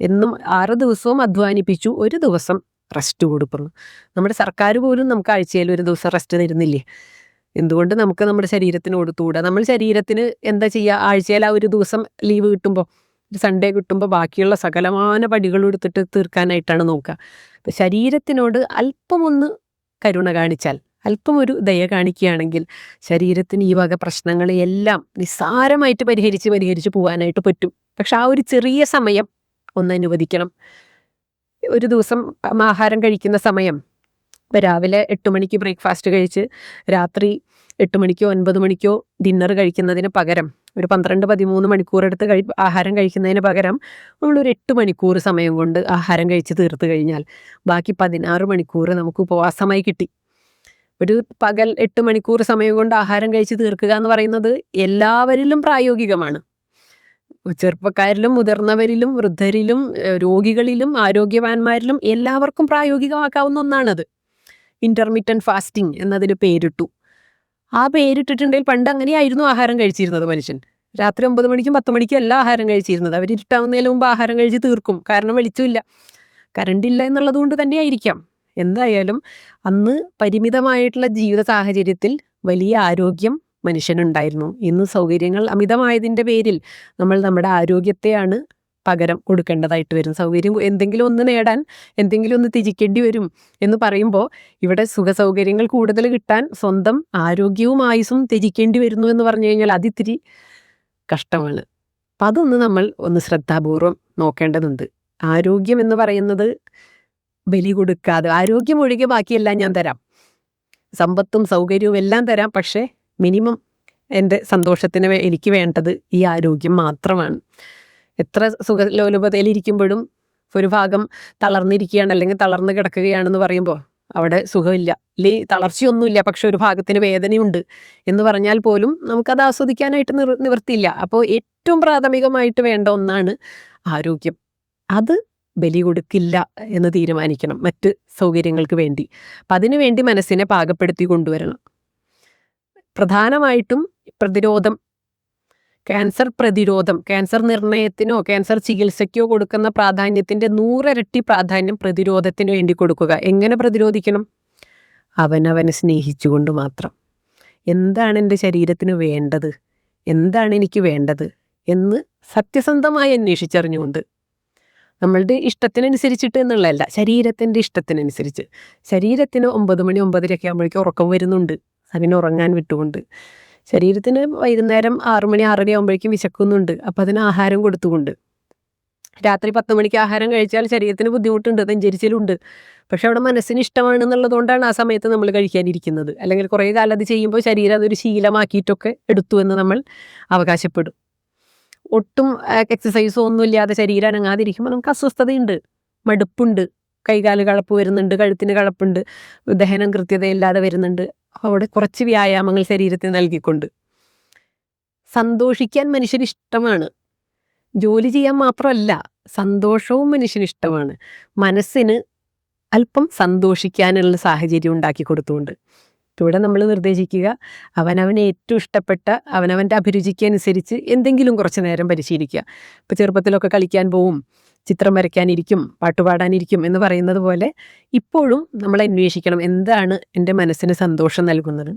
എന്നും ആറ് ദിവസവും അധ്വാനിപ്പിച്ചു ഒരു ദിവസം റെസ്റ്റ് കൊടുക്കുന്നു. നമ്മുടെ സർക്കാർ പോലും നമുക്ക് ആഴ്ചയിൽ ഒരു ദിവസം റെസ്റ്റ് തരുന്നില്ലേ? എന്തുകൊണ്ട് നമുക്ക് നമ്മുടെ ശരീരത്തിന് കൊടുത്തുകൂടാ? നമ്മൾ ശരീരത്തിന് എന്താ ചെയ്യുക? ആഴ്ചയിൽ ആ ഒരു ദിവസം ലീവ് കിട്ടുമ്പോൾ സൺഡേ കിട്ടുമ്പോൾ ബാക്കിയുള്ള സകലമാന പടികളും എടുത്തിട്ട് തീർക്കാനായിട്ടാണ് നോക്കുക. അപ്പം ശരീരത്തിനോട് അല്പമൊന്ന് കരുണ കാണിച്ചാൽ അല്പം ഒരു ദയ കാണിക്കുകയാണെങ്കിൽ ശരീരത്തിന് ഈ വക പ്രശ്നങ്ങളെയെല്ലാം നിസ്സാരമായിട്ട് പരിഹരിച്ച് പരിഹരിച്ച് പോകാനായിട്ട് പറ്റും. പക്ഷെ ആ ഒരു ചെറിയ സമയം ഒന്ന് അനുവദിക്കണം. ഒരു ദിവസം ആഹാരം കഴിക്കുന്ന സമയം ഇപ്പം രാവിലെ എട്ട് മണിക്ക് ബ്രേക്ക്ഫാസ്റ്റ് കഴിച്ച് രാത്രി എട്ട് മണിക്കോ ഒൻപത് മണിക്കോ ഡിന്നർ കഴിക്കുന്നതിന് പകരം ഒരു പന്ത്രണ്ട് പതിമൂന്ന് മണിക്കൂർ എടുത്ത് കഴി ആഹാരം കഴിക്കുന്നതിന് പകരം നമ്മളൊരു എട്ട് മണിക്കൂർ സമയം കൊണ്ട് ആഹാരം കഴിച്ച് തീർത്ത് കഴിഞ്ഞാൽ ബാക്കി പതിനാറ് മണിക്കൂർ നമുക്ക് ഉപവാസമായി കിട്ടി. ഒരു പകൽ എട്ട് മണിക്കൂർ സമയം കൊണ്ട് ആഹാരം കഴിച്ച് തീർക്കുക എന്ന് പറയുന്നത് എല്ലാവരിലും പ്രായോഗികമാണ്. ചെറുപ്പക്കാരിലും മുതിർന്നവരിലും വൃദ്ധരിലും രോഗികളിലും ആരോഗ്യവാന്മാരിലും എല്ലാവർക്കും പ്രായോഗികമാക്കാവുന്ന ഒന്നാണത്. ഇന്റർമീഡിയന്റ് ഫാസ്റ്റിംഗ് എന്നതിന് പേരിട്ടു. ആ പേരിട്ടിട്ടുണ്ടെങ്കിൽ പണ്ട് അങ്ങനെയായിരുന്നു ആഹാരം കഴിച്ചിരുന്നത് മനുഷ്യൻ. രാത്രി ഒമ്പത് മണിക്കും പത്ത് മണിക്കും അല്ല ആഹാരം കഴിച്ചിരുന്നത്. അവർ ഇരുട്ടാവുന്നതിന് മുമ്പ് ആഹാരം കഴിച്ച് തീർക്കും. കാരണം വെളിച്ചമില്ല. കറണ്ട് ഇല്ല എന്നുള്ളത് കൊണ്ട് തന്നെയായിരിക്കാം. എന്തായാലും അന്ന് പരിമിതമായിട്ടുള്ള ജീവിത സാഹചര്യത്തിൽ വലിയ ആരോഗ്യം മനുഷ്യനുണ്ടായിരുന്നു. ഇന്ന് സൗകര്യങ്ങൾ അമിതമായതിന്റെ പേരിൽ നമ്മൾ നമ്മുടെ ആരോഗ്യത്തെയാണ് പകരം കൊടുക്കേണ്ടതായിട്ട് വരും സൗകര്യം എന്തെങ്കിലും ഒന്ന് നേടാൻ എന്തെങ്കിലും ഒന്ന് ത്യജിക്കേണ്ടി വരും എന്ന് പറയുമ്പോൾ ഇവിടെ സുഖ സൗകര്യങ്ങൾ കൂടുതൽ കിട്ടാൻ സ്വന്തം ആരോഗ്യവും ആയുസും ത്യജിക്കേണ്ടി വരുന്നു എന്ന് പറഞ്ഞു കഴിഞ്ഞാൽ അതിത്തിരി കഷ്ടമാണ്. അപ്പം അതൊന്ന് നമ്മൾ ഒന്ന് ശ്രദ്ധാപൂർവം നോക്കേണ്ടതുണ്ട്. ആരോഗ്യം എന്ന് പറയുന്നത് ബലി കൊടുക്കാതെ ആരോഗ്യം ഒഴികെ ബാക്കിയെല്ലാം ഞാൻ തരാം. സമ്പത്തും സൗകര്യവും എല്ലാം തരാം പക്ഷേ മിനിമം എന്റെ സന്തോഷത്തിന് എനിക്ക് വേണ്ടത് ഈ ആരോഗ്യം മാത്രമാണ്. എത്ര സുഖലോലുപതയിലിരിക്കുമ്പോഴും ഒരു ഭാഗം തളർന്നിരിക്കുകയാണ് അല്ലെങ്കിൽ തളർന്ന് കിടക്കുകയാണെന്ന് പറയുമ്പോൾ അവിടെ സുഖമില്ല. ഇല്ലേ തളർച്ചയൊന്നുമില്ല പക്ഷെ ഒരു ഭാഗത്തിന് വേദനയുണ്ട് എന്ന് പറഞ്ഞാൽ പോലും നമുക്കത് ആസ്വദിക്കാനായിട്ട് നിർ നിവൃത്തിയില്ല. അപ്പോൾ ഏറ്റവും പ്രാഥമികമായിട്ട് വേണ്ട ഒന്നാണ് ആരോഗ്യം. അത് ബലി കൊടുക്കില്ല എന്ന് തീരുമാനിക്കണം മറ്റ് സൗകര്യങ്ങൾക്ക് വേണ്ടി. അപ്പം അതിനു വേണ്ടി മനസ്സിനെ പാകപ്പെടുത്തി കൊണ്ടുവരണം. പ്രധാനമായിട്ടും പ്രതിരോധം ക്യാൻസർ പ്രതിരോധം ക്യാൻസർ നിർണയത്തിനോ ക്യാൻസർ ചികിത്സയ്ക്കോ കൊടുക്കുന്ന പ്രാധാന്യത്തിന്റെ നൂറിരട്ടി പ്രാധാന്യം പ്രതിരോധത്തിന് വേണ്ടി കൊടുക്കുക. എങ്ങനെ പ്രതിരോധിക്കണം? അവനവനെ സ്നേഹിച്ചുകൊണ്ട് മാത്രം. എന്താണ് എന്റെ ശരീരത്തിന് വേണ്ടത്? എന്താണ് എനിക്ക് വേണ്ടത്? എന്ന് സത്യസന്ധമായി അന്വേഷിച്ചറിഞ്ഞുകൊണ്ട്. നമ്മളുടെ ഇഷ്ടത്തിനനുസരിച്ചിട്ട് എന്നുള്ളതല്ല ശരീരത്തിന്റെ ഇഷ്ടത്തിനനുസരിച്ച്. ശരീരത്തിന് ഒമ്പത് മണി ഒമ്പതരയൊക്കെ ആകുമ്പോഴേക്കും ഉറക്കം വരുന്നുണ്ട്. അതിനെ ഉറങ്ങാൻ വിട്ടുകൊണ്ട്. ശരീരത്തിന് വൈകുന്നേരം ആറു മണി ആറര ആകുമ്പോഴേക്കും വിശക്കുന്നുണ്ട്. അപ്പോൾ അതിന് ആഹാരം കൊടുത്തുകൊണ്ട്. രാത്രി പത്ത് മണിക്ക് ആഹാരം കഴിച്ചാൽ ശരീരത്തിന് ബുദ്ധിമുട്ടുണ്ട് നെഞ്ചരിച്ചിലുണ്ട്. പക്ഷെ അവിടെ മനസ്സിന് ഇഷ്ടമാണ് എന്നുള്ളതുകൊണ്ടാണ് ആ സമയത്ത് നമ്മൾ കഴിക്കാനിരിക്കുന്നത്. അല്ലെങ്കിൽ കുറേ കാലം അത് ചെയ്യുമ്പോൾ ശരീരം അതൊരു ശീലമാക്കിയിട്ടൊക്കെ എടുത്തു എന്ന് നമ്മൾ അവകാശപ്പെടും. ഒട്ടും എക്സസൈസോ ഒന്നും ഇല്ലാതെ ശരീരം അനങ്ങാതിരിക്കുമ്പോൾ നമുക്ക് അസ്വസ്ഥതയുണ്ട് മടുപ്പുണ്ട്. കൈകാൽ കളപ്പ് വരുന്നുണ്ട് കഴുത്തിന് കളപ്പുണ്ട് ദഹനം കൃത്യതയില്ലാതെ വരുന്നുണ്ട്. അവിടെ കുറച്ച് വ്യായാമങ്ങൾ ശരീരത്തിന് നൽകിക്കൊണ്ട്. സന്തോഷിക്കാൻ മനുഷ്യന് ഇഷ്ടമാണ്. ജോലി ചെയ്യാൻ മാത്രമല്ല സന്തോഷവും മനുഷ്യന് ഇഷ്ടമാണ്. മനസ്സിന് അല്പം സന്തോഷിക്കാനുള്ള സാഹചര്യം ഉണ്ടാക്കി കൊടുത്തുകൊണ്ട്. ഇവിടെ നമ്മൾ നിർദ്ദേശിക്കുക അവനവന് ഏറ്റവും ഇഷ്ടപ്പെട്ട അവനവന്റെ അഭിരുചിക്കനുസരിച്ച് എന്തെങ്കിലും കുറച്ച് നേരം പരിശീലിക്കുക. ഇപ്പോൾ ചെറുപ്പത്തിലൊക്കെ കളിക്കാൻ പോവും ചിത്രം വരയ്ക്കാനിരിക്കും പാട്ടുപാടാനിരിക്കും എന്ന് പറയുന്നത് പോലെ ഇപ്പോഴും നമ്മൾ അന്വേഷിക്കണം എന്താണ് എന്റെ മനസ്സിന് സന്തോഷം നൽകുന്നത്.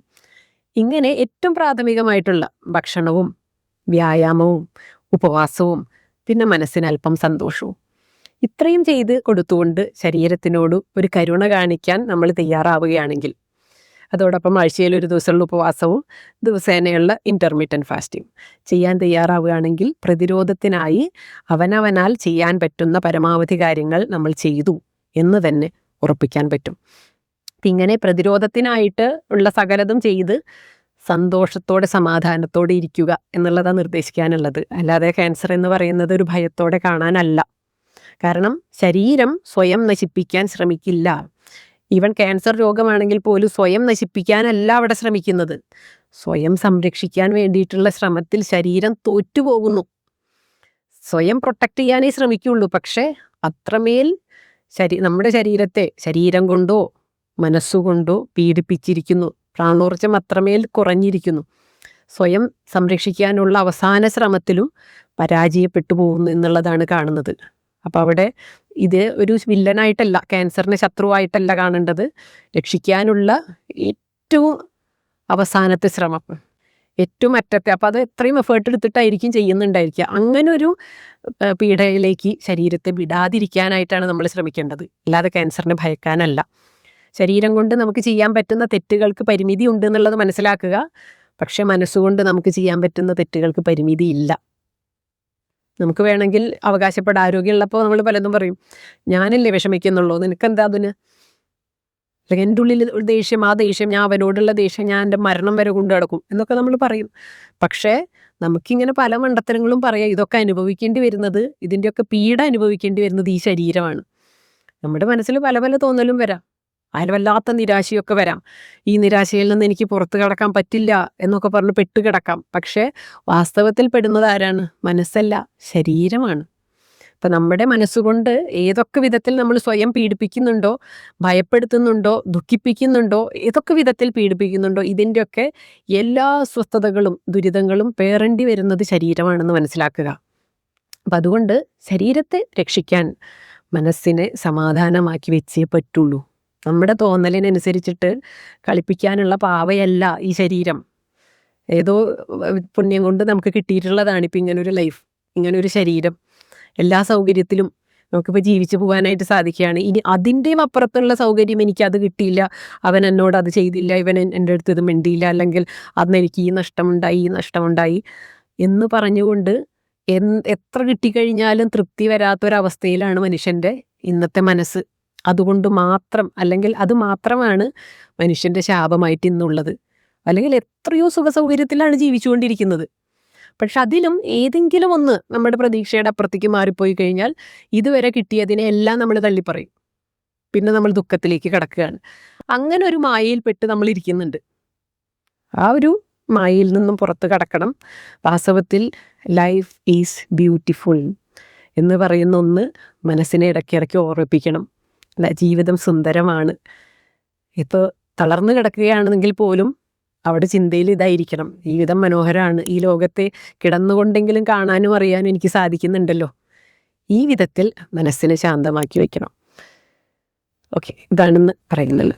ഇങ്ങനെ ഏറ്റവും പ്രാഥമികമായിട്ടുള്ള ഭക്ഷണവും വ്യായാമവും ഉപവാസവും പിന്നെ മനസ്സിന് അല്പം സന്തോഷവും. ഇത്രയും ചെയ്ത് കൊടുത്തുകൊണ്ട് ശരീരത്തിനോട് ഒരു കരുണ കാണിക്കാൻ നമ്മൾ തയ്യാറാവുകയാണെങ്കിൽ അതോടൊപ്പം ആഴ്ചയിൽ ഒരു ദിവസമുള്ള ഉപവാസവും ദിവസേനയുള്ള ഇന്റർമീഡിയന്റ് ഫാസ്റ്റിംഗ് ചെയ്യാൻ തയ്യാറാവുകയാണെങ്കിൽ പ്രതിരോധത്തിനായി അവനവനാൽ ചെയ്യാൻ പറ്റുന്ന പരമാവധി കാര്യങ്ങൾ നമ്മൾ ചെയ്തു എന്ന് തന്നെ ഉറപ്പിക്കാൻ പറ്റും. ഇങ്ങനെ പ്രതിരോധത്തിനായിട്ട് ഉള്ള സകലതും ചെയ്ത് സന്തോഷത്തോടെ സമാധാനത്തോടെ ഇരിക്കുക എന്നുള്ളതാണ് നിർദ്ദേശിക്കാനുള്ളത്. അല്ലാതെ ക്യാൻസർ എന്ന് പറയുന്നത് ഒരു ഭയത്തോടെ കാണാനല്ല. കാരണം ശരീരം സ്വയം നശിപ്പിക്കാൻ ശ്രമിക്കില്ല. ഈവൻ ക്യാൻസർ രോഗമാണെങ്കിൽ പോലും സ്വയം നശിപ്പിക്കാനല്ല അവിടെ ശ്രമിക്കുന്നത്. സ്വയം സംരക്ഷിക്കാൻ വേണ്ടിയിട്ടുള്ള ശ്രമത്തിൽ ശരീരം തോറ്റുപോകുന്നു. സ്വയം പ്രൊട്ടക്റ്റ് ചെയ്യാനേ ശ്രമിക്കുള്ളൂ. പക്ഷേ അത്രമേൽ ശരീ നമ്മുടെ ശരീരത്തെ ശരീരം കൊണ്ടോ മനസ്സുകൊണ്ടോ പീഡിപ്പിച്ചിരിക്കുന്നു. പ്രാണോർജം അത്രമേൽ കുറഞ്ഞിരിക്കുന്നു. സ്വയം സംരക്ഷിക്കാനുള്ള അവസാന ശ്രമത്തിലും പരാജയപ്പെട്ടു പോകുന്നു എന്നുള്ളതാണ് കാണുന്നത്. അപ്പോൾ അവിടെ ഇത് ഒരു വില്ലനായിട്ടല്ല ക്യാൻസറിനെ ശത്രുവായിട്ടല്ല കാണേണ്ടത്. രക്ഷിക്കാനുള്ള ഏറ്റവും അവസാനത്തെ ശ്രമം. ഏറ്റവും അറ്റത്തെ അപ്പോൾ അത് എത്രയും എഫേർട്ട് എടുത്തിട്ടായിരിക്കും ചെയ്യുന്നുണ്ടായിരിക്കുക. അങ്ങനെ ഒരു പീഡയിലേക്ക് ശരീരത്തെ വിടാതിരിക്കാനായിട്ടാണ് നമ്മൾ ശ്രമിക്കേണ്ടത്. അല്ലാതെ ക്യാൻസറിനെ ഭയക്കാനല്ല. ശരീരം കൊണ്ട് നമുക്ക് ചെയ്യാൻ പറ്റുന്ന തെറ്റുകൾക്ക് പരിമിതി ഉണ്ട് എന്നുള്ളത് മനസ്സിലാക്കുക. പക്ഷെ മനസ്സുകൊണ്ട് നമുക്ക് ചെയ്യാൻ പറ്റുന്ന തെറ്റുകൾക്ക് പരിമിതി ഇല്ല. നമുക്ക് വേണമെങ്കിൽ അവകാശപ്പെടാൻ ആരോഗ്യമുള്ളപ്പോൾ നമ്മൾ പലതും പറയും. ഞാനല്ലേ വിഷമിക്കുന്നുള്ളൂ. നിനക്കെന്താ അതിന്? അല്ലെങ്കിൽ എന്റെ ഉള്ളിൽ ഒരു ദേഷ്യം ആ ദേഷ്യം ഞാൻ അവനോടുള്ള ദേഷ്യം ഞാൻ എന്റെ മരണം വരെ കൊണ്ടു നടക്കും എന്നൊക്കെ നമ്മൾ പറയും. പക്ഷേ നമുക്കിങ്ങനെ പല മണ്ടത്തരങ്ങളും പറയാം. ഇതൊക്കെ അനുഭവിക്കേണ്ടി വരുന്നത് ഇതിന്റെയൊക്കെ പീഡ അനുഭവിക്കേണ്ടി വരുന്നത് ഈ ശരീരമാണ്. നമ്മുടെ മനസ്സിൽ പല പല തോന്നലും വരാം. അതിൽ വല്ലാത്ത നിരാശയൊക്കെ വരാം. ഈ നിരാശയിൽ നിന്ന് എനിക്ക് പുറത്ത് കടക്കാൻ പറ്റില്ല എന്നൊക്കെ പറഞ്ഞ് പെട്ട് കിടക്കാം. പക്ഷേ വാസ്തവത്തിൽ പെടുന്നത് ആരാണ്? മനസ്സല്ല ശരീരമാണ്. അപ്പം നമ്മുടെ മനസ്സുകൊണ്ട് ഏതൊക്കെ വിധത്തിൽ നമ്മൾ സ്വയം പീഡിപ്പിക്കുന്നുണ്ടോ ഭയപ്പെടുത്തുന്നുണ്ടോ ദുഃഖിപ്പിക്കുന്നുണ്ടോ ഏതൊക്കെ വിധത്തിൽ പീഡിപ്പിക്കുന്നുണ്ടോ ഇതിന്റെയൊക്കെ എല്ലാ സ്വസ്ഥതകളും ദുരിതങ്ങളും പേറേണ്ടി വരുന്നത് ശരീരമാണെന്ന് മനസ്സിലാക്കുക. അപ്പം അതുകൊണ്ട് ശരീരത്തെ രക്ഷിക്കാൻ മനസ്സിനെ സമാധാനമാക്കി വെച്ചേ പറ്റുള്ളൂ. നമ്മുടെ തോന്നലിനനുസരിച്ചിട്ട് കളിപ്പിക്കാനുള്ള പാവയല്ല ഈ ശരീരം. ഏതോ പുണ്യം കൊണ്ട് നമുക്ക് കിട്ടിയിട്ടുള്ളതാണ് ഇപ്പം ഇങ്ങനൊരു ലൈഫ് ഇങ്ങനൊരു ശരീരം. എല്ലാ സൗകര്യത്തിലും നമുക്കിപ്പോൾ ജീവിച്ചു പോകാനായിട്ട് സാധിക്കുകയാണ്. ഇനി അതിന്റെയും അപ്പുറത്തുള്ള സൗകര്യം എനിക്കത് കിട്ടിയില്ല. അവൻ എന്നോട് അത് ചെയ്തില്ല. ഇവൻ എന്റെ അടുത്ത് ഇത് മിണ്ടിയില്ല. അല്ലെങ്കിൽ അന്ന് എനിക്ക് ഈ നഷ്ടമുണ്ടായി ഈ നഷ്ടമുണ്ടായി എന്ന് പറഞ്ഞുകൊണ്ട് എൻ എത്ര കിട്ടിക്കഴിഞ്ഞാലും തൃപ്തി വരാത്തൊരവസ്ഥയിലാണ് മനുഷ്യന്റെ ഇന്നത്തെ മനസ്സ്. അതുകൊണ്ട് മാത്രം അല്ലെങ്കിൽ അത് മാത്രമാണ് മനുഷ്യന്റെ ശാപമായിട്ട് ഇന്നുള്ളത്. അല്ലെങ്കിൽ എത്രയോ സുഖസൗകര്യത്തിലാണ് ജീവിച്ചുകൊണ്ടിരിക്കുന്നത്. പക്ഷെ അതിലും ഏതെങ്കിലും ഒന്ന് നമ്മുടെ പ്രതീക്ഷയുടെ അപ്പുറത്തേക്ക് മാറിപ്പോയി കഴിഞ്ഞാൽ ഇതുവരെ കിട്ടിയതിനെ എല്ലാം നമ്മൾ തള്ളിപ്പറയും. പിന്നെ നമ്മൾ ദുഃഖത്തിലേക്ക് കിടക്കുകയാണ്. അങ്ങനെ ഒരു മായയിൽപ്പെട്ട് നമ്മൾ ഇരിക്കുന്നുണ്ട്. ആ ഒരു മായയിൽ നിന്നും പുറത്ത് കടക്കണം. വാസ്തവത്തിൽ ലൈഫ് ഈസ് ബ്യൂട്ടിഫുൾ എന്ന് പറയുന്ന ഒന്ന് മനസ്സിനെ ഇടയ്ക്കിടയ്ക്ക് ഓർമ്മിപ്പിക്കണം. അല്ല ജീവിതം സുന്ദരമാണ്. ഇപ്പോൾ തളർന്നു കിടക്കുകയാണെങ്കിൽ പോലും അവിടെ ചിന്തയിൽ ഇതായിരിക്കണം. ജീവിതം മനോഹരമാണ്. ഈ ലോകത്തെ കിടന്നുകൊണ്ടെങ്കിലും കാണാനും അറിയാനും എനിക്ക് സാധിക്കുന്നുണ്ടല്ലോ. ഈ വിധത്തിൽ മനസ്സിനെ ശാന്തമാക്കി വയ്ക്കണം. ഓക്കെ ഇതാണെന്ന് പറയുന്നത്